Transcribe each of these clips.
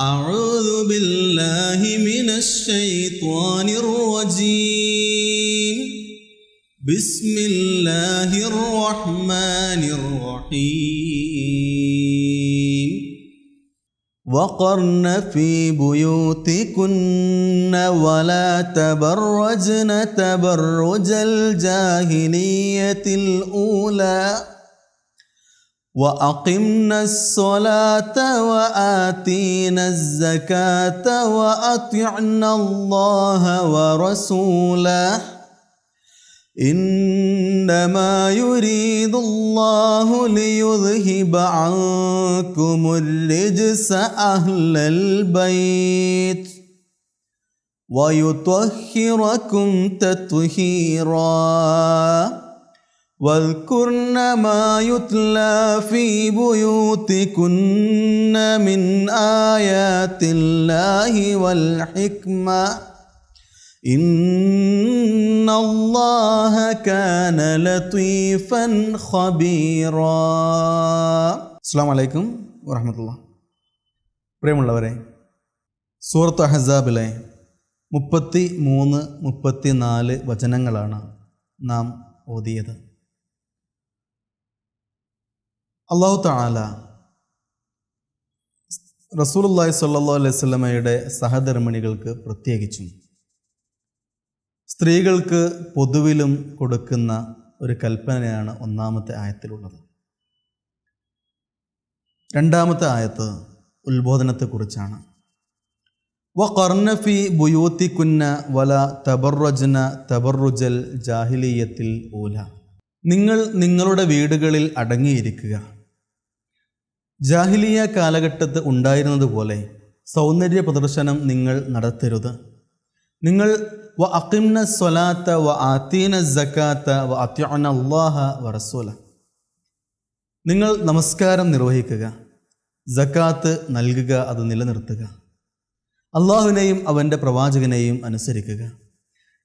أعوذ بالله من الشيطان الرجيم. بسم الله الرحمن الرحيم. وقرن في بيوتكن ولا تبرجن تبرج الجاهلية الأولى. وأقمنا الصلاة وآتينا الزكاة وأطعنا الله ورسوله. إنما يريد الله ليذهب عنكم الرجس أهل البيت ويطهركم تطهيرا. واذكرن ما يتلى في بيوتكن من آيات الله والحكمة إن الله كان لطيفا خبيرا السلام عليكم ورحمة الله പ്രിയമുള്ളവരെ സൂറത്ത് അഹസാബിലെ മുപ്പത്തി മൂന്ന് മുപ്പത്തി നാല് വചനങ്ങളാണ് നാം ഓതിയത് അള്ളാഹു താല റസൂലുല്ലാഹി സല്ലാ അലൈഹി സ്വലമയുടെ സഹധർമ്മിണികൾക്ക് പ്രത്യേകിച്ചും സ്ത്രീകൾക്ക് പൊതുവിലും കൊടുക്കുന്ന ഒരു കൽപ്പനയാണ് ഒന്നാമത്തെ ആയത്തിലുള്ളത്. രണ്ടാമത്തെ ആയത്ത് ഉത്ബോധനത്തെക്കുറിച്ചാണ്. വ കർണഫി ബുയൂത്തിക്കുന്ന വല തബറുജന തബറുജൽ ജാഹിലീയത്തിൽ ഓല നിങ്ങൾ നിങ്ങളുടെ വീടുകളിൽ അടങ്ങിയിരിക്കുക. ജാഹിലിയ കാലഘട്ടത്ത് ഉണ്ടായിരുന്നതുപോലെ സൗന്ദര്യ പ്രദർശനം നിങ്ങൾ നടത്തരുത്. നിങ്ങൾ വ അക്കിംന സ്വലാത്ത വ ആത്തീന ജക്കാത്ത വ അത്യാന അള്ളാഹ റസൂല നിങ്ങൾ നമസ്കാരം നിർവഹിക്കുക ജക്കാത്ത് നൽകുക അത് നിലനിർത്തുക. അള്ളാഹുവിനെയും അവന്റെ പ്രവാചകനെയും അനുസരിക്കുക.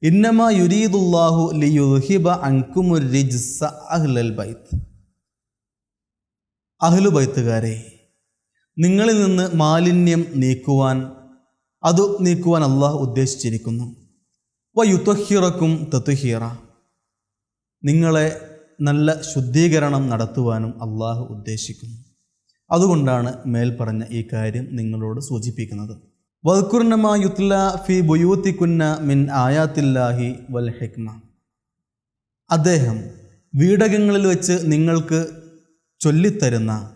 ഇന്നമ യുരീദുല്ലാഹു ലിയുഹിബ അൻകുമുർ അഹ്ലൽ ബൈത്ത് അഹ്ലു ബൈത്തുകാരെ നിങ്ങളിൽ നിന്ന് മാലിന്യം നീക്കുവാൻ അത് നീക്കുവാൻ അള്ളാഹ് ഉദ്ദേശിച്ചിരിക്കുന്നു. വ യുത്തഹിറക്കും തത്തുഹീറ നിങ്ങളെ നല്ല ശുദ്ധീകരണം നടത്തുവാനും അള്ളാഹു ഉദ്ദേശിക്കുന്നു. അതുകൊണ്ടാണ് മേൽപ്പറഞ്ഞ ഈ കാര്യം നിങ്ങളോട് സൂചിപ്പിക്കുന്നത്. വൽക്കുർണമ യുത്ല ഫി ബുയൂത്തിക്കുന്ന മിൻ ആയാത്തില്ലാഹി വൽ ഹിക്മ. അദ്ദേഹം വീടകങ്ങളിൽ വെച്ച് നിങ്ങൾക്ക് ചൊല്ലിത്തരുന്ന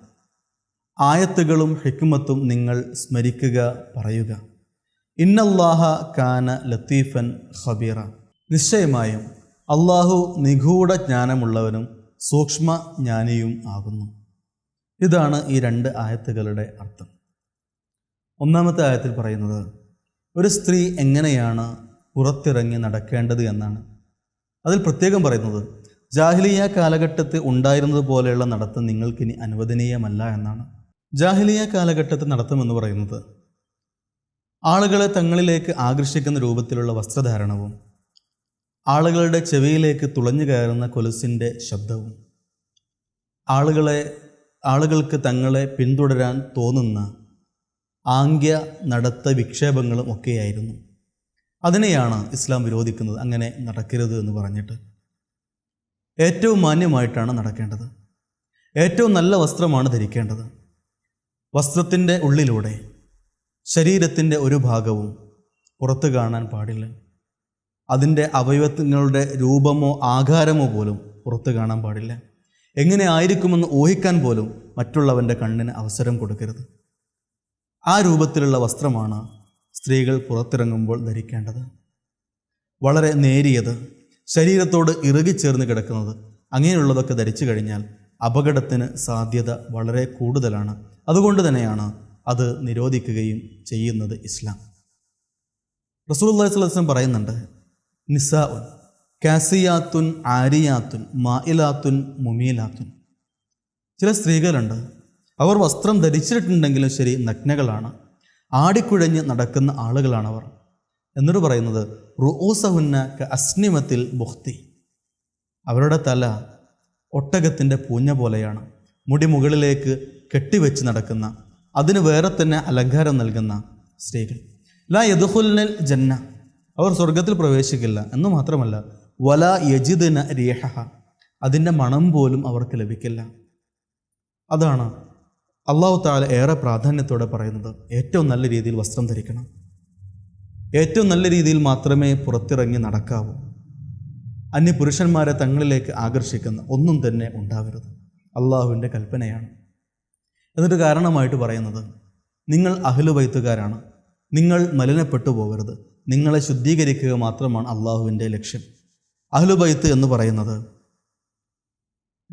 ആയത്തുകളും ഹിക്മത്തും നിങ്ങൾ സ്മരിക്കുക പറയുക. ഇന്നല്ലാഹ കാന ലത്തീഫൻ ഖബീറ. നിശ്ചയമായും അള്ളാഹു നിഗൂഢ ജ്ഞാനമുള്ളവനും സൂക്ഷ്മ ജ്ഞാനിയും ആകുന്നു. ഇതാണ് ഈ രണ്ട് ആയത്തുകളുടെ അർത്ഥം. ഒന്നാമത്തെ ആയത്തിൽ പറയുന്നത് ഒരു സ്ത്രീ എങ്ങനെയാണ് പുറത്തിറങ്ങി നടക്കേണ്ടത് എന്നാണ്. അതിൽ പ്രത്യേകം പറയുന്നത് ജാഹിലിയ കാലഘട്ടത്തിൽ ഉണ്ടായിരുന്നത് പോലെയുള്ള നടത്തം നിങ്ങൾക്കിനി അനുവദനീയമല്ല എന്നാണ്. ജാഹിലിയ കാലഘട്ടത്തിൽ നടത്തമെന്ന് പറയുന്നത് ആളുകളെ തങ്ങളിലേക്ക് ആകർഷിക്കുന്ന രൂപത്തിലുള്ള വസ്ത്രധാരണവും ആളുകളുടെ ചെവിയിലേക്ക് തുളഞ്ഞു കയറുന്ന കൊലുസിന്റെ ശബ്ദവും ആളുകളെ ആളുകൾക്ക് തങ്ങളെ പിന്തുടരാൻ തോന്നുന്ന ആംഗ്യ നടത്ത വിക്ഷേപങ്ങളും ഒക്കെയായിരുന്നു. അതിനെയാണ് ഇസ്ലാം വിരോധിക്കുന്നത്. അങ്ങനെ നടക്കരുത് എന്ന് പറഞ്ഞിട്ട് ഏറ്റവും മാന്യമായിട്ടാണ് നടക്കേണ്ടത്. ഏറ്റവും നല്ല വസ്ത്രമാണ് ധരിക്കേണ്ടത്. വസ്ത്രത്തിന്റെ ഉള്ളിലൂടെ ശരീരത്തിന്റെ ഒരു ഭാഗവും പുറത്തു കാണാൻ പാടില്ല. അതിന്റെ അവയവങ്ങളുടെ രൂപമോ ആകാരമോ പോലും പുറത്തു കാണാൻ പാടില്ല. എങ്ങനെ ആയിരിക്കുമെന്ന് ഊഹിക്കാൻ പോലും മറ്റുള്ളവന്റെ കണ്ണിന് അവസരം കൊടുക്കരുത്. ആ രൂപത്തിലുള്ള വസ്ത്രമാണ് സ്ത്രീകൾ പുറത്തിറങ്ങുമ്പോൾ ധരിക്കേണ്ടത്. വളരെ നേരിയത് ശരീരത്തോട് ഇറുകിച്ചേർന്ന് കിടക്കുന്നത് അങ്ങനെയുള്ളതൊക്കെ ധരിച്ചു കഴിഞ്ഞാൽ അപകടത്തിന് സാധ്യത വളരെ കൂടുതലാണ്. അതുകൊണ്ട് തന്നെയാണ് അത് നിരോധിക്കുകയും ചെയ്യുന്നത് ഇസ്ലാം. അലൈഹി വസല്ലം പറയുന്നുണ്ട് നിസാഉൻ കാസിയാത്തുൻ ആരിയാത്തുൻ മായിലാത്തുൻ മുമീലാത്തുൻ. ചില സ്ത്രീകളുണ്ട് അവർ വസ്ത്രം ധരിച്ചിട്ടുണ്ടെങ്കിലും ശരി നഗ്നകളാണ്. ആടിക്കുഴഞ്ഞ് നടക്കുന്ന ആളുകളാണവർ. എന്നിട്ട് പറയുന്നത് റുഊസഹുന്ന ക അസ്നിമത്തിൽ ബുഹ്തി അവരുടെ തല ഒട്ടകത്തിന്റെ പൂഞ്ഞ പോലെയാണ്. മുടി മുകളിലേക്ക് കെട്ടിവെച്ച് നടക്കുന്ന അതിന് വേറെ തന്നെ അലങ്കാരം നൽകുന്ന സ്ത്രീകൾ. ലാ യദുഹുൽനൽ ജന്ന. അവർ സ്വർഗത്തിൽ പ്രവേശിക്കില്ല. എന്ന് മാത്രമല്ല വല യജിദിന രേഹ അതിന്റെ മണം പോലും അവർക്ക് ലഭിക്കില്ല. അതാണ് അള്ളാഹു താല ഏറെ പ്രാധാന്യത്തോടെ പറയുന്നത്. ഏറ്റവും നല്ല രീതിയിൽ വസ്ത്രം ധരിക്കണം. ഏറ്റവും നല്ല രീതിയിൽ മാത്രമേ പുറത്തിറങ്ങി നടക്കാവൂ. അന്യ പുരുഷന്മാരെ തങ്ങളിലേക്ക് ആകർഷിക്കുന്ന ഒന്നും തന്നെ ഉണ്ടാവരുത്. അള്ളാഹുവിന്റെ കൽപ്പനയാണ്. എന്നിട്ട് കാരണമായിട്ട് പറയുന്നത് നിങ്ങൾ അഹ്ലുബൈത്തുകാരാണ്. നിങ്ങൾ മലിനപ്പെട്ടു പോകരുത്. നിങ്ങളെ ശുദ്ധീകരിക്കുക മാത്രമാണ് അള്ളാഹുവിന്റെ ലക്ഷ്യം. അഹ്ലുബൈത്ത് എന്ന് പറയുന്നത്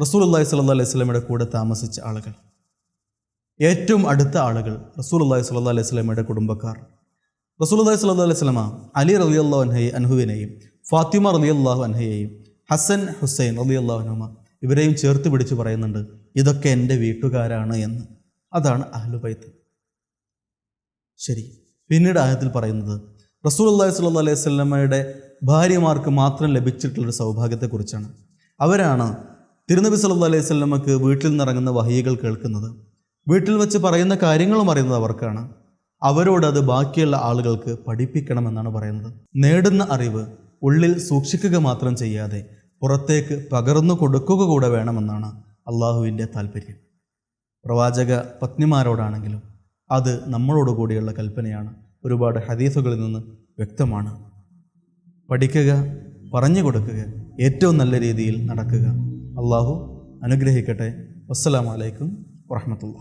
റസൂൽ അള്ളാഹി സ്വല്ലാ അലൈഹി സ്വലമയുടെ കൂടെ താമസിച്ച ആളുകൾ. ഏറ്റവും അടുത്ത ആളുകൾ റസൂൽ അള്ളാഹി സ്വല്ലാ അലൈഹി സ്വലമയുടെ കുടുംബക്കാർ. റസൂൽ അള്ളാഹി സ്വല്ലാ അലൈഹി വസല്ലമ അലി അള്ളാഹു അൻഹയെ അൻഹുവിനെയും ഫാത്തിമ അള്ളാഹു അൻഹയെയും ഹസൻ ഹുസൈൻ അള്ളാഹു അൻഹുമ ഇവരെയും ചേർത്ത് പിടിച്ച് പറയുന്നുണ്ട് ഇതൊക്കെ എന്റെ വീട്ടുകാരാണ് എന്ന്. അതാണ് അഹ്ലുബൈത്ത് ശരി പിന്നീട് ആയത്തിൽ പറയുന്നത് റസൂൽ അള്ളാഹി സ്വല്ലു അലൈഹി സ്വലമയുടെ ഭാര്യമാർക്ക് മാത്രം ലഭിച്ചിട്ടുള്ള ഒരു സൗഭാഗ്യത്തെക്കുറിച്ചാണ്. അവരാണ് തിരുനബി സല്ലു അലൈഹി സ്വലമക്ക് വീട്ടിൽ നിന്നിറങ്ങുന്ന വഹികൾ കേൾക്കുന്നത്. വീട്ടിൽ വെച്ച് പറയുന്ന കാര്യങ്ങളും അറിയുന്നത് അവർക്കാണ്. അവരോട് അത് ബാക്കിയുള്ള ആളുകൾക്ക് പഠിപ്പിക്കണമെന്നാണ് പറയുന്നത്. നേടുന്ന അറിവ് ഉള്ളിൽ സൂക്ഷിക്കുക മാത്രം ചെയ്യാതെ പുറത്തേക്ക് പകർന്നു കൊടുക്കുക കൂടെ വേണമെന്നാണ് അള്ളാഹുവിന്റെ താല്പര്യം പ്രവാചക പത്നിമാരോടാണെങ്കിലും അത് നമ്മളോട് കൂടിയുള്ള കൽപ്പനയാണ്. ഒരുപാട് ഹദീസുകളിൽ നിന്ന് വ്യക്തമാണ്. പഠിക്കുക പറഞ്ഞു കൊടുക്കുക ഏറ്റവും നല്ല രീതിയിൽ നടക്കുക. അള്ളാഹു അനുഗ്രഹിക്കട്ടെ. വസ്സലാമലൈക്കും വറഹമത്തുള്ള